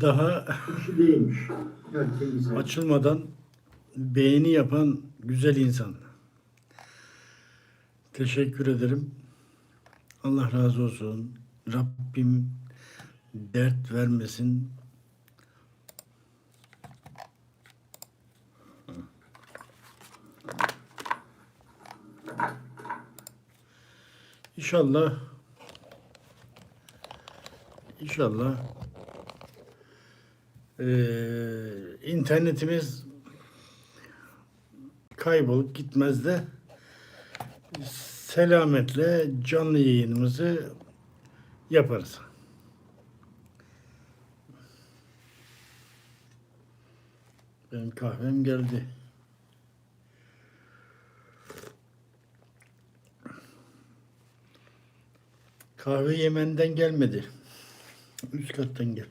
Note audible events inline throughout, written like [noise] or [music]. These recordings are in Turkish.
daha değilmiş. Açılmadan beğeni yapan güzel insan. Teşekkür ederim. Allah razı olsun. Rabbim dert vermesin. İnşallah İnşallah eee, internetimiz kaybolup gitmez de selametle canlı yayınımızı yaparız. Benim kahvem geldi. Kahve Yemen'den gelmedi. Üst kattan gel.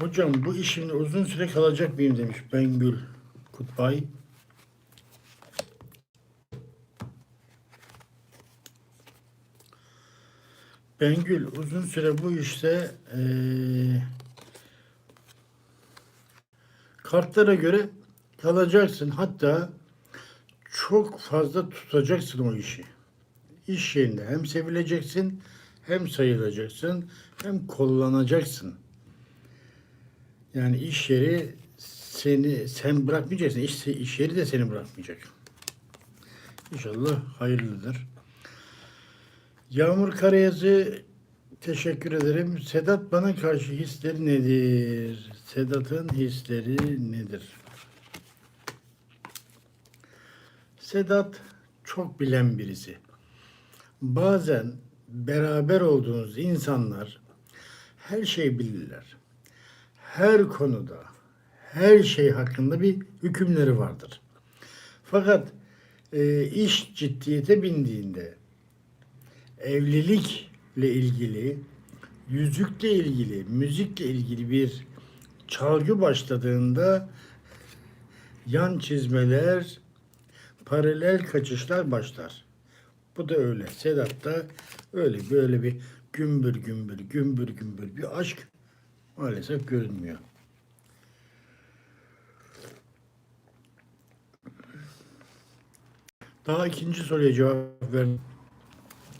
Hocam bu işimde uzun süre kalacak mıyım demiş Bengül Kutbay. Bengül uzun süre bu işte eee, kartlara göre kalacaksın. Hatta çok fazla tutacaksın o işi. İş yerinde hem sevileceksin, hem sayılacaksın, hem kullanacaksın. Yani iş yeri seni sen bırakmayacaksın. İş, iş yeri de seni bırakmayacak. İnşallah hayırlıdır. Yağmur Karayazı teşekkür ederim. Sedat bana karşı hisleri nedir? Sedat'ın hisleri nedir? Sedat çok bilen birisi. Bazen beraber olduğunuz insanlar her şeyi bilirler. Her konuda, her şey hakkında bir hükümleri vardır. Fakat e, iş ciddiyete bindiğinde evlilikle ilgili, yüzükle ilgili, müzikle ilgili bir çalgı başladığında yan çizmeler, paralel kaçışlar başlar. Bu da öyle. Sedat'ta öyle böyle bir gümbür gümbür gümbür gümbür bir aşk maalesef görünmüyor. Daha ikinci soruya cevap ver.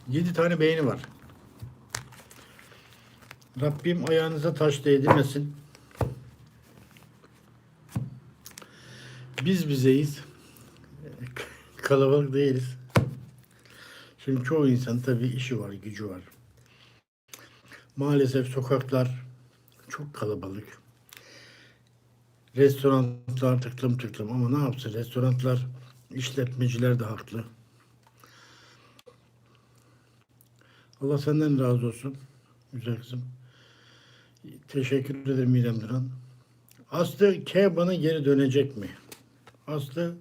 Yedi tane beğeni var. Rabbim ayağınıza taş değdirmesin. Biz bizeyiz. [laughs] Kalabalık değiliz. Şimdi çoğu insan tabii işi var, gücü var. Maalesef sokaklar çok kalabalık. Restoranlar tıklım tıklım ama ne yapsın restoranlar, işletmeciler de haklı. Allah senden razı olsun. Güzel kızım. Teşekkür ederim İrem Duran. Aslı K bana geri dönecek mi? Aslı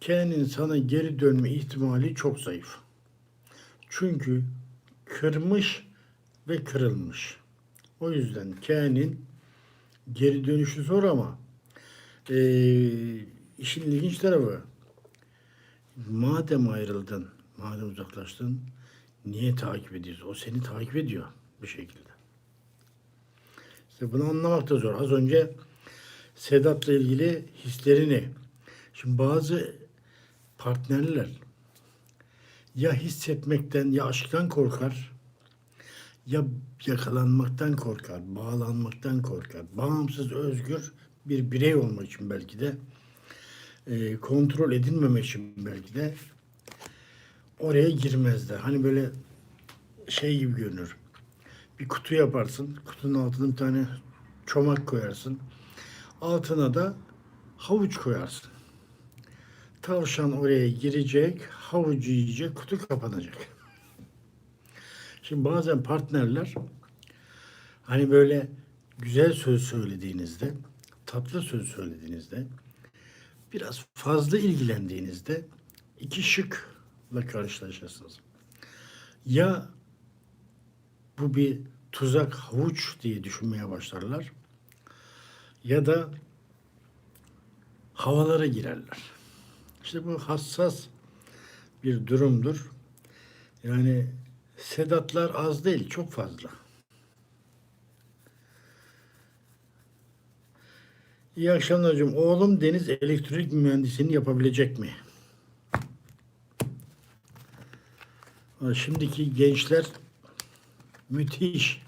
K'nin sana geri dönme ihtimali çok zayıf. Çünkü kırmış ve kırılmış. O yüzden K'nin geri dönüşü zor ama eee işin ilginç tarafı madem ayrıldın, madem uzaklaştın niye takip ediyorsun? O seni takip ediyor bir şekilde. İşte bunu anlamak da zor. Az önce Sedat'la ilgili hislerini Şimdi bazı partnerler ya hissetmekten ya aşktan korkar ya yakalanmaktan korkar, bağlanmaktan korkar. Bağımsız, özgür bir birey olmak için belki de e, kontrol edilmemek için belki de oraya girmezler. Hani böyle şey gibi görünür. Bir kutu yaparsın. Kutunun altına bir tane çomak koyarsın. Altına da havuç koyarsın. Tavşan oraya girecek, havucu yiyecek, kutu kapanacak. Şimdi bazen partnerler hani böyle güzel söz söylediğinizde, tatlı söz söylediğinizde, biraz fazla ilgilendiğinizde iki şıkla karşılaşırsınız. Ya bu bir tuzak havuç diye düşünmeye başlarlar ya da havalara girerler. İşte bu hassas bir durumdur. Yani Sedatlar az değil, çok fazla. İyi akşamlar hocam. Oğlum Deniz elektrik mühendisliğini yapabilecek mi? Şimdiki gençler müthiş.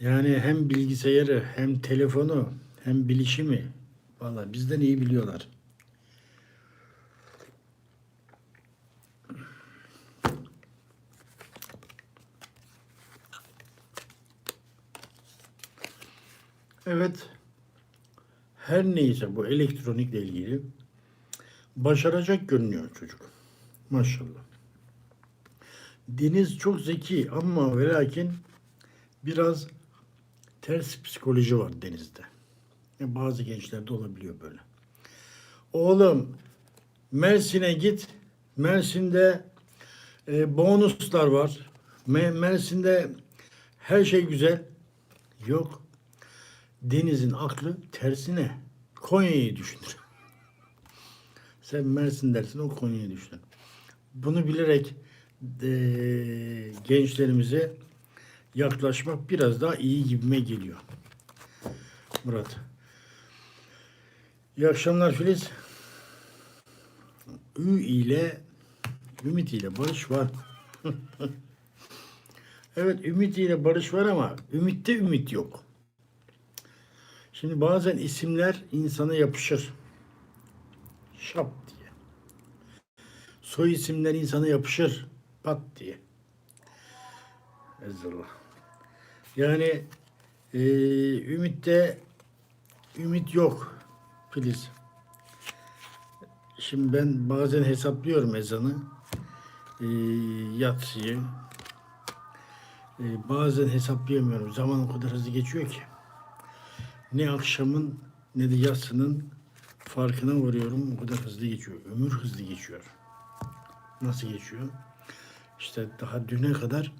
Yani hem bilgisayarı hem telefonu hem bilişimi vallahi bizden iyi biliyorlar. Evet. Her neyse bu elektronikle ilgili başaracak görünüyor çocuk. Maşallah. Deniz çok zeki ama ve lakin biraz ters psikoloji var Deniz'de. Ya bazı gençlerde olabiliyor böyle. Oğlum Mersin'e git. Mersin'de e, bonuslar var. Me- Mersin'de her şey güzel. Yok. Deniz'in aklı tersine. Konya'yı düşünür. [laughs] Sen Mersin dersin o Konya'yı düşünür. Bunu bilerek eee, gençlerimize yaklaşmak biraz daha iyi gibime geliyor. Murat. İyi akşamlar Filiz. Ü ile Ümit ile barış var. [laughs] evet Ümit ile barış var ama Ümit'te ümit yok. Şimdi bazen isimler insana yapışır. Şap diye. Soy isimler insana yapışır. Pat diye. Ezzallah. Yani e, ümitte ümit yok Filiz. Şimdi ben bazen hesaplıyorum ezanı. E, yatsıyı. E, bazen hesaplayamıyorum. Zaman o kadar hızlı geçiyor ki ne akşamın ne de yatsının farkına varıyorum. O kadar hızlı geçiyor. Ömür hızlı geçiyor. Nasıl geçiyor? İşte daha düne kadar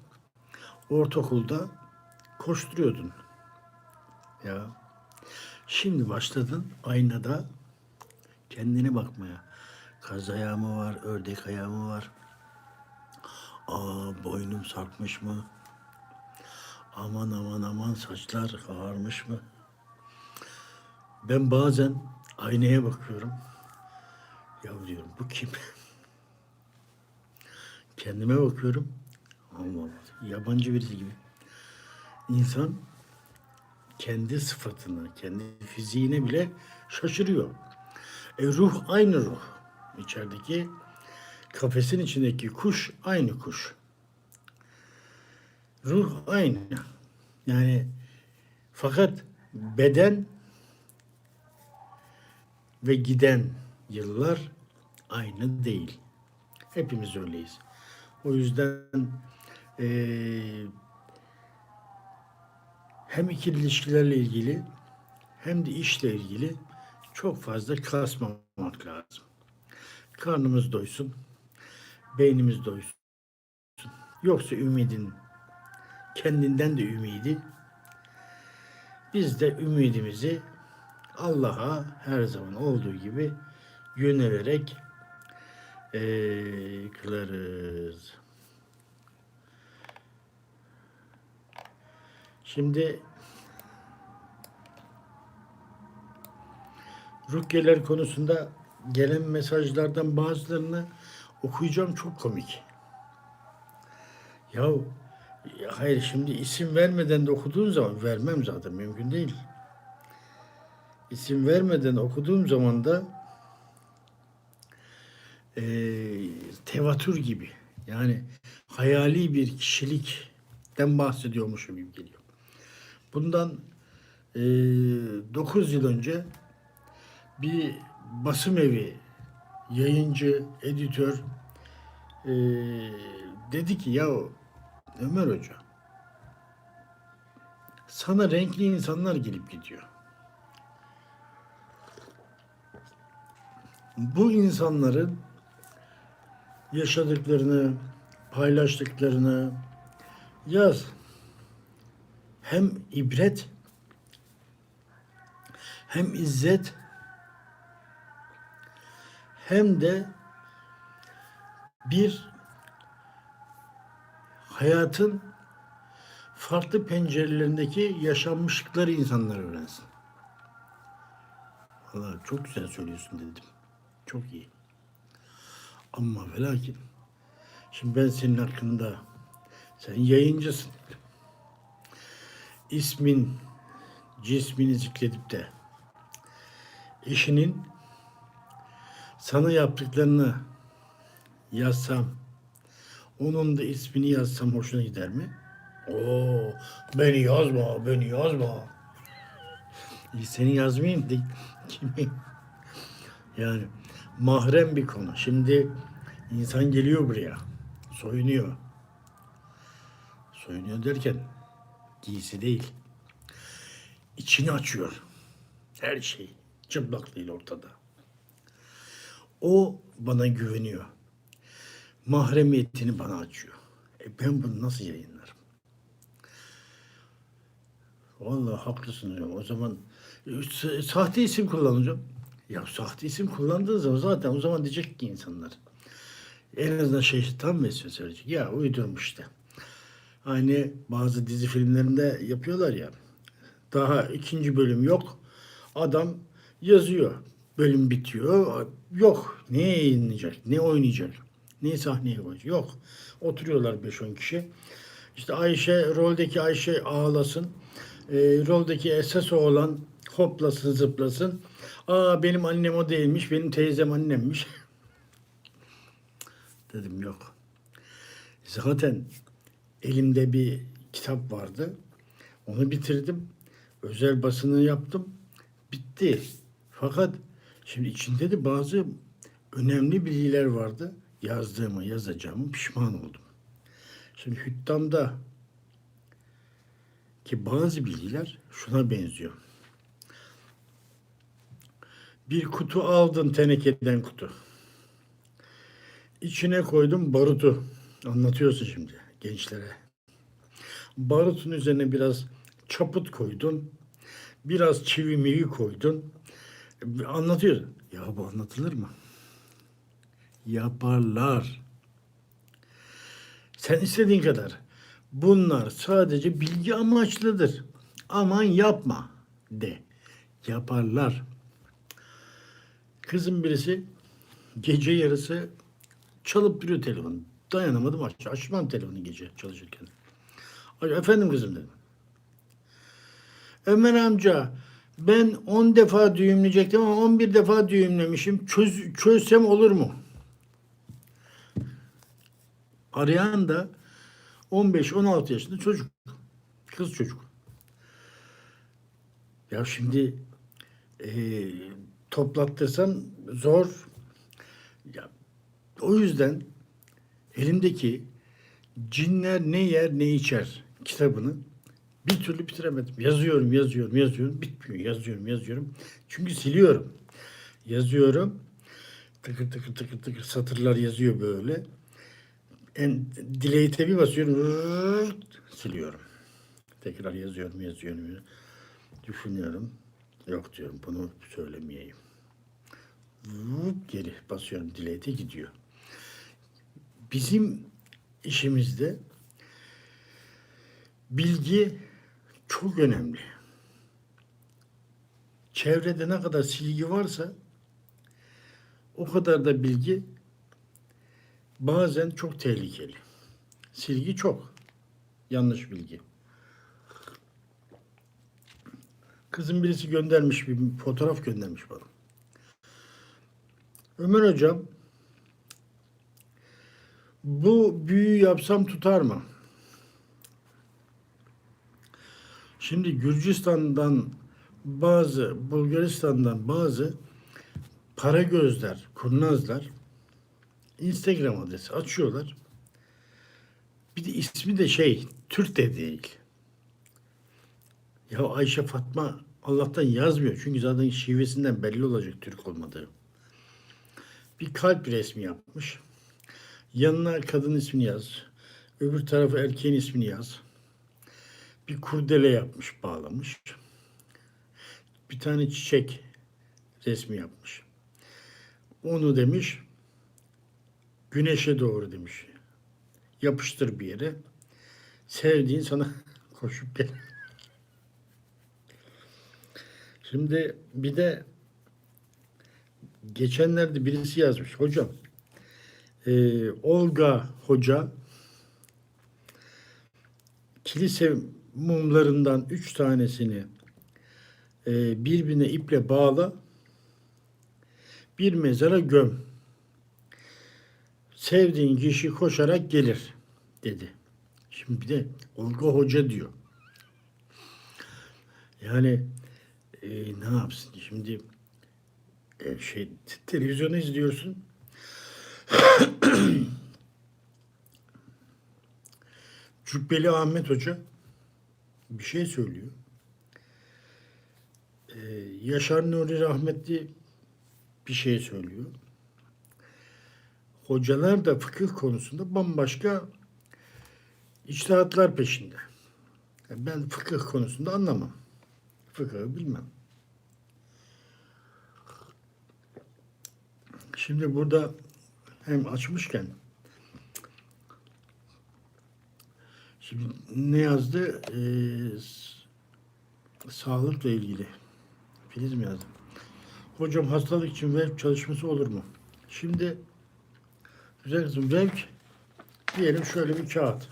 ortaokulda koşturuyordun. Ya. Şimdi başladın aynada kendine bakmaya. Kaz ayağı mı var, ördek ayağı mı var? Aa boynum sarkmış mı? Aman aman aman saçlar ağarmış mı? Ben bazen aynaya bakıyorum. Ya diyorum bu kim? Kendime bakıyorum. Allah Allah. Yabancı birisi gibi. İnsan kendi sıfatına, kendi fiziğine bile şaşırıyor. E ruh aynı ruh. İçerideki kafesin içindeki kuş aynı kuş. Ruh aynı. Yani fakat beden ve giden yıllar aynı değil. Hepimiz öyleyiz. O yüzden eee, hem ikili ilişkilerle ilgili hem de işle ilgili çok fazla kasmamak lazım. Karnımız doysun, beynimiz doysun. Yoksa ümidin kendinden de ümidi. Biz de ümidimizi Allah'a her zaman olduğu gibi yönelerek eee kılarız. Şimdi rukyeler konusunda gelen mesajlardan bazılarını okuyacağım çok komik. Ya hayır şimdi isim vermeden de okuduğun zaman vermem zaten mümkün değil. İsim vermeden okuduğum zaman da eee tevatür gibi yani hayali bir kişilikten bahsediyormuşum gibi geliyor. Bundan eee 9 yıl önce bir basım evi yayıncı, editör eee, dedi ki ya Ömer Hoca sana renkli insanlar gelip gidiyor. Bu insanların yaşadıklarını, paylaştıklarını yaz. Hem ibret hem izzet hem de bir hayatın farklı pencerelerindeki yaşanmışlıkları insanlar öğrensin. Vallahi çok güzel söylüyorsun dedim. Çok iyi. Ama ve lakin şimdi ben senin hakkında sen yayıncısın. İsmin, cismini zikredip de eşinin sana yaptıklarını yazsam, onun da ismini yazsam hoşuna gider mi? Oo, beni yazma, beni yazma. Seni yazmayayım da [laughs] kimi? Yani mahrem bir konu. Şimdi insan geliyor buraya, soyunuyor. Soyunuyor derken giysi değil. İçini açıyor. Her şey çıplaklığıyla ortada. O bana güveniyor. Mahremiyetini bana açıyor. E ben bunu nasıl yayınlarım? Vallahi haklısın. O zaman e, sa- sahte isim kullanacağım. Ya sahte isim kullandığın zaman zaten o zaman diyecek ki insanlar. En azından şeytan mesleği söyleyecek. Ya uydurmuş işte. Aynı bazı dizi filmlerinde yapıyorlar ya. Daha ikinci bölüm yok. Adam yazıyor. Bölüm bitiyor. Yok. Ne yayınlayacak? Ne oynayacak? Ne sahneye koyacak? Yok. Oturuyorlar 5-10 kişi. İşte Ayşe, roldeki Ayşe ağlasın. E, roldeki esas oğlan hoplasın zıplasın. Aa benim annem o değilmiş. Benim teyzem annemmiş. [laughs] Dedim yok. Zaten elimde bir kitap vardı. Onu bitirdim. Özel basını yaptım. Bitti. Fakat şimdi içinde de bazı önemli bilgiler vardı. Yazdığımı, yazacağımı pişman oldum. Şimdi Hüttam'da ki bazı bilgiler şuna benziyor. Bir kutu aldın tenekeden kutu. İçine koydum barutu. Anlatıyorsun şimdi gençlere. Barutun üzerine biraz çaput koydun. Biraz çivi mivi koydun. Anlatıyor. Ya bu anlatılır mı? Yaparlar. Sen istediğin kadar. Bunlar sadece bilgi amaçlıdır. Aman yapma de. Yaparlar. Kızım birisi gece yarısı çalıp duruyor telefonu. Dayanamadım aç. Açmam telefonu gece çalışırken. Efendim kızım dedim. Ömer amca ben 10 defa düğümleyecektim ama 11 defa düğümlemişim. Çöz, çözsem olur mu? Arayan da 15-16 yaşında çocuk. Kız çocuk. Ya şimdi e, toplattırsam zor. Ya, o yüzden elimdeki Cinler ne yer ne içer kitabını bir türlü bitiremedim. Yazıyorum, yazıyorum, yazıyorum. Bitmiyor. Yazıyorum, yazıyorum. Çünkü siliyorum. Yazıyorum. Tıkır tıkır tıkır tıkır satırlar yazıyor böyle. En delete'e bir basıyorum. Rrrt, siliyorum. Tekrar yazıyorum, yazıyorum. Düşünüyorum. Yok diyorum bunu söylemeyeyim. Geri basıyorum delete'e gidiyor. Bizim işimizde bilgi çok önemli. Çevrede ne kadar silgi varsa o kadar da bilgi bazen çok tehlikeli. Silgi çok. Yanlış bilgi. Kızım birisi göndermiş bir fotoğraf göndermiş bana. Ömer hocam bu büyü yapsam tutar mı? Şimdi Gürcistan'dan bazı, Bulgaristan'dan bazı para gözler, kurnazlar Instagram adresi açıyorlar. Bir de ismi de şey, Türk de değil. Ya Ayşe Fatma Allah'tan yazmıyor. Çünkü zaten şivesinden belli olacak Türk olmadığı. Bir kalp resmi yapmış. Yanına kadın ismini yaz. Öbür tarafa erkeğin ismini yaz. Bir kurdele yapmış, bağlamış. Bir tane çiçek resmi yapmış. Onu demiş, güneşe doğru demiş. Yapıştır bir yere. Sevdiğin sana [laughs] koşup gel. Şimdi bir de geçenlerde birisi yazmış. Hocam e, Olga Hoca kilise mumlarından üç tanesini e, birbirine iple bağla bir mezara göm. Sevdiğin kişi koşarak gelir dedi. Şimdi bir de Olga Hoca diyor. Yani e, ne yapsın şimdi şey t- televizyonu izliyorsun. [clears throat] Cübbeli Ahmet Hoca bir şey söylüyor. Ee, Yaşar Nuri Rahmetli bir şey söylüyor. Hocalar da fıkıh konusunda bambaşka içtihatlar peşinde. Ben fıkıh konusunda anlamam. Fıkıhı bilmem. Şimdi burada hem açmışken şimdi ne yazdı? Ee, sağlıkla ilgili. Filiz mi yazdı? Hocam hastalık için vevk çalışması olur mu? Şimdi güzel kızım vevk diyelim şöyle bir kağıt.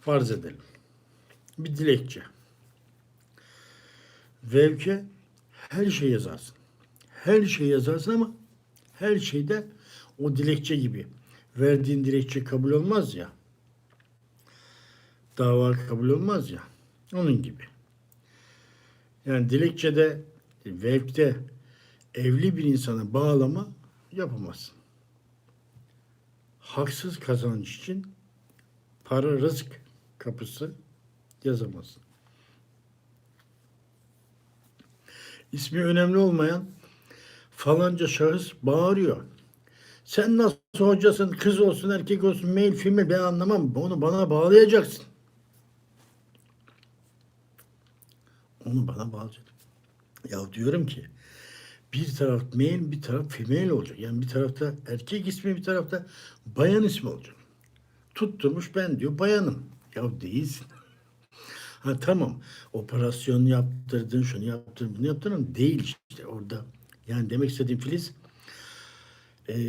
Farz edelim. Bir dilekçe. Vevke her şey yazarsın. Her şey yazarsın ama her şeyde o dilekçe gibi. Verdiğin dilekçe kabul olmaz ya. Dava kabul olmaz ya. Onun gibi. Yani dilekçede, vevkte evli bir insana bağlama yapamazsın. Haksız kazanç için para rızık kapısı yazamazsın. İsmi önemli olmayan falanca şahıs bağırıyor. Sen nasıl hocasın, kız olsun, erkek olsun, mail, filmi ben anlamam. Onu bana bağlayacaksın. Onu bana bağlayacaksın. Ya diyorum ki bir taraf mail, bir taraf female olacak. Yani bir tarafta erkek ismi, bir tarafta bayan ismi olacak. Tutturmuş ben diyor bayanım. Ya değilsin. Ha tamam operasyon yaptırdın, şunu yaptırdın, bunu yaptırdın. Değil işte orada. Yani demek istediğim Filiz e,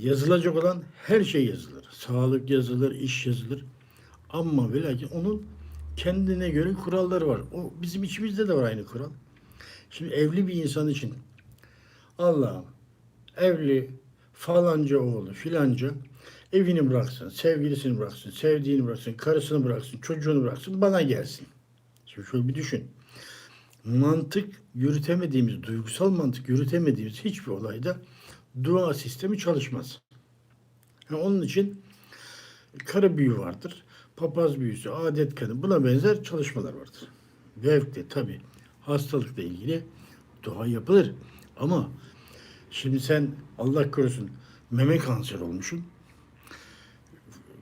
yazılacak olan her şey yazılır. Sağlık yazılır, iş yazılır. Ama ve onun kendine göre kuralları var. O bizim içimizde de var aynı kural. Şimdi evli bir insan için Allah'ım evli falanca oğlu filanca evini bıraksın, sevgilisini bıraksın, sevdiğini bıraksın, karısını bıraksın, çocuğunu bıraksın, bana gelsin. Şimdi şöyle bir düşün. Mantık yürütemediğimiz, duygusal mantık yürütemediğimiz hiçbir olayda dua sistemi çalışmaz. Yani onun için kara büyü vardır, papaz büyüsü, adet kanı buna benzer çalışmalar vardır. Vevkte tabi hastalıkla ilgili dua yapılır. Ama şimdi sen Allah korusun meme kanseri olmuşsun.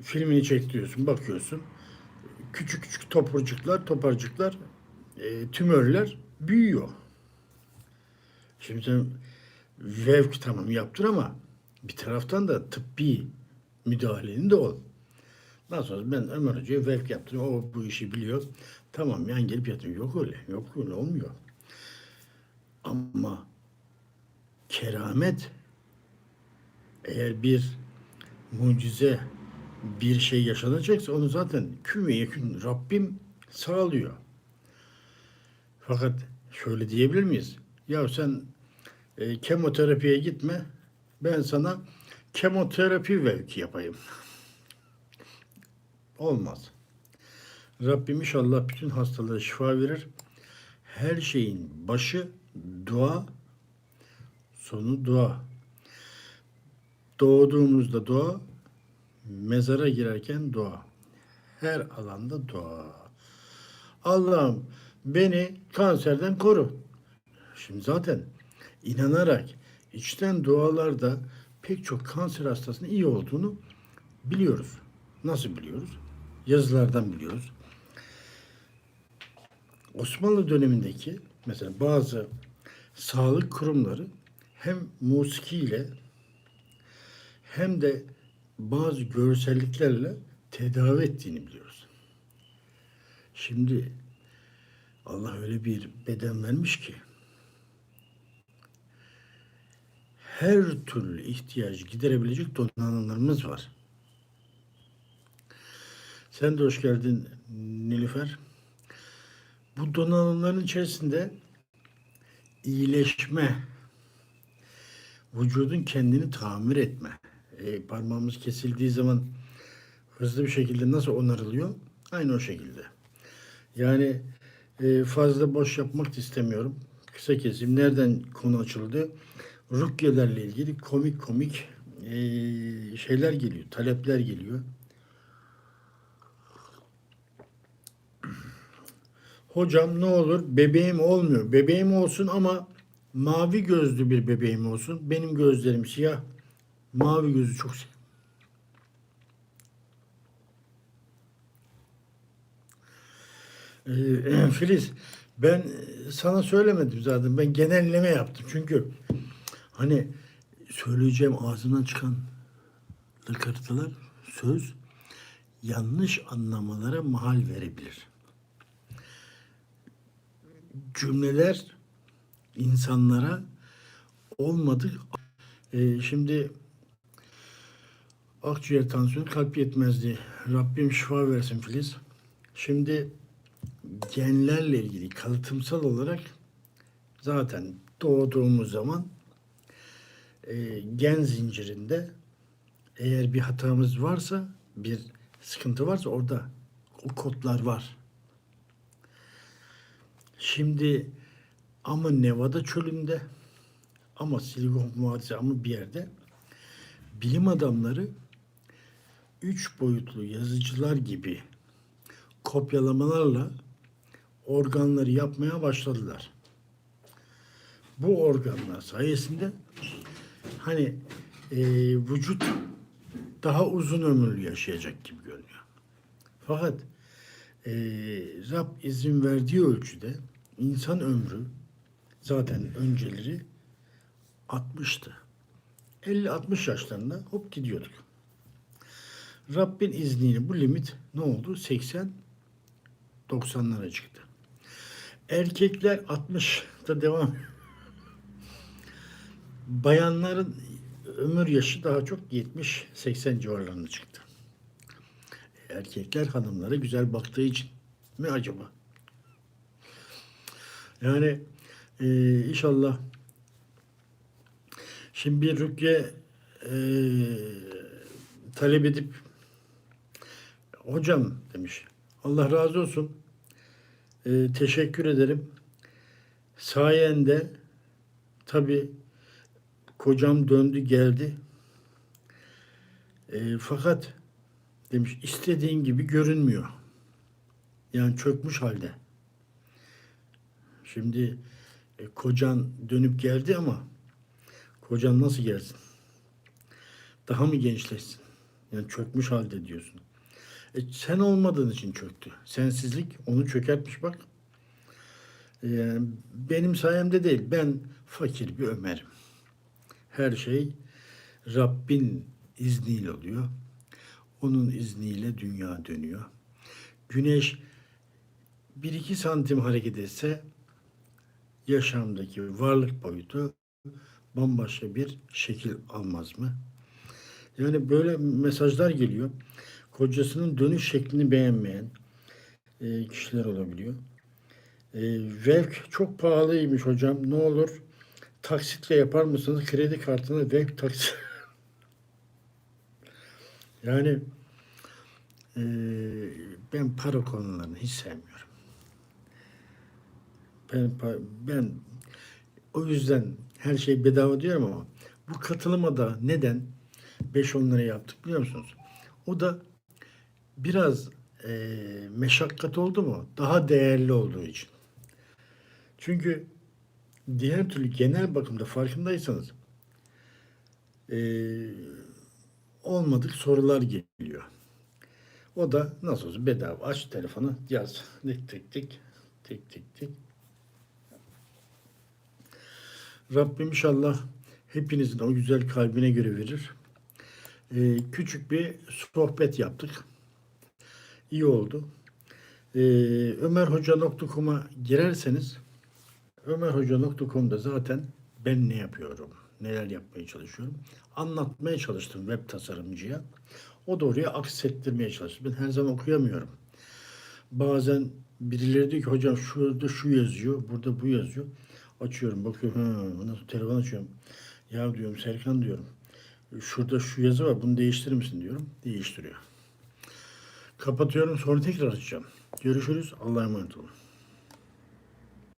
Filmini çektiriyorsun, bakıyorsun. Küçük küçük topurcuklar, toparcıklar, e, tümörler büyüyor. Şimdi sen vevk tamam yaptır ama bir taraftan da tıbbi müdahalenin de ol. Nasıl olsa ben Ömer Hoca'ya vevk yaptım. O bu işi biliyor. Tamam yan gelip yatıyor. Yok öyle. Yok öyle olmuyor. Ama keramet eğer bir mucize bir şey yaşanacaksa onu zaten küm ve yekün Rabbim sağlıyor. Fakat şöyle diyebilir miyiz? Ya sen e, kemoterapiye gitme. Ben sana kemoterapi vevki yapayım. Olmaz. Rabbim inşallah bütün hastalara şifa verir. Her şeyin başı dua, sonu dua. Doğduğumuzda dua, mezara girerken dua. Her alanda dua. Allah'ım beni kanserden koru. Şimdi zaten inanarak içten dualarda pek çok kanser hastasının iyi olduğunu biliyoruz. Nasıl biliyoruz? Yazılardan biliyoruz. Osmanlı dönemindeki mesela bazı sağlık kurumları hem musiki ile hem de bazı görselliklerle tedavi ettiğini biliyoruz. Şimdi Allah öyle bir beden vermiş ki her türlü ihtiyacı giderebilecek donanımlarımız var. Sen de hoş geldin Nilüfer. Bu donanımların içerisinde iyileşme, vücudun kendini tamir etme. E, parmağımız kesildiği zaman hızlı bir şekilde nasıl onarılıyor? Aynı o şekilde. Yani e, fazla boş yapmak istemiyorum. Kısa keseyim. Nereden konu açıldı? Rukyelerle ilgili komik komik e, şeyler geliyor, talepler geliyor. Hocam ne olur bebeğim olmuyor. Bebeğim olsun ama mavi gözlü bir bebeğim olsun. Benim gözlerim siyah. Mavi gözü çok sev. Ee, [clears throat] Filiz ben sana söylemedim zaten. Ben genelleme yaptım. Çünkü hani söyleyeceğim ağzından çıkan lıkırtılar söz yanlış anlamalara mahal verebilir cümleler insanlara olmadık. Ee, şimdi akciğer tansiyonu kalp yetmezliği. Rabbim şifa versin Filiz. Şimdi genlerle ilgili kalıtımsal olarak zaten doğduğumuz zaman e, gen zincirinde eğer bir hatamız varsa bir sıkıntı varsa orada o kodlar var. Şimdi ama Nevada çölünde ama Silikon Vadisi ama bir yerde bilim adamları üç boyutlu yazıcılar gibi kopyalamalarla organları yapmaya başladılar. Bu organlar sayesinde hani e, vücut daha uzun ömürlü yaşayacak gibi görünüyor. Fakat e, Rab izin verdiği ölçüde insan ömrü zaten önceleri 60'tı. 50-60 yaşlarında hop gidiyorduk. Rabbin izniyle bu limit ne oldu? 80 90'lara çıktı. Erkekler 60'da devam. Bayanların ömür yaşı daha çok 70-80 civarlarına çıktı. Erkekler hanımlara güzel baktığı için mi acaba? Yani e, inşallah şimdi bir rükye e, talep edip hocam demiş Allah razı olsun e, teşekkür ederim sayende tabi kocam döndü geldi e, fakat demiş istediğin gibi görünmüyor yani çökmüş halde Şimdi e, kocan dönüp geldi ama kocan nasıl gelsin? Daha mı gençleşsin? Yani çökmüş halde diyorsun. E, sen olmadığın için çöktü. Sensizlik onu çökertmiş bak. E, benim sayemde değil. Ben fakir bir Ömer'im. Her şey Rabbin izniyle oluyor. Onun izniyle dünya dönüyor. Güneş bir iki santim hareket etse yaşamdaki varlık boyutu bambaşka bir şekil almaz mı? Yani böyle mesajlar geliyor. Kocasının dönüş şeklini beğenmeyen e, kişiler olabiliyor. E, Vevk çok pahalıymış hocam. Ne olur taksitle yapar mısınız? Kredi kartına Vevk taksit. [laughs] yani e, ben para konularını hiç sevmiyorum. Ben, ben o yüzden her şey bedava diyorum ama bu katılıma da neden 5-10 lira yaptık biliyor musunuz? O da biraz e, meşakkat oldu mu daha değerli olduğu için. Çünkü diğer türlü genel bakımda farkındaysanız e, olmadık sorular geliyor. O da nasıl olsa bedava aç telefonu yaz. [laughs] Tik tik tik tik tik tik. Rabbim inşallah hepinizin o güzel kalbine göre verir. Ee, küçük bir sohbet yaptık. İyi oldu. Ee, ömerhoca.com'a girerseniz ömerhoca.com'da zaten ben ne yapıyorum, neler yapmaya çalışıyorum anlatmaya çalıştım web tasarımcıya. O da oraya aksettirmeye çalıştı. Ben her zaman okuyamıyorum. Bazen birileri diyor ki hocam şurada şu yazıyor, burada bu yazıyor. Açıyorum, bakıyorum. Ondan sonra telefon açıyorum. Ya diyorum Serkan diyorum. Şurada şu yazı var, bunu değiştirir misin diyorum. Değiştiriyor. Kapatıyorum, sonra tekrar açacağım. Görüşürüz. Allah'a emanet olun.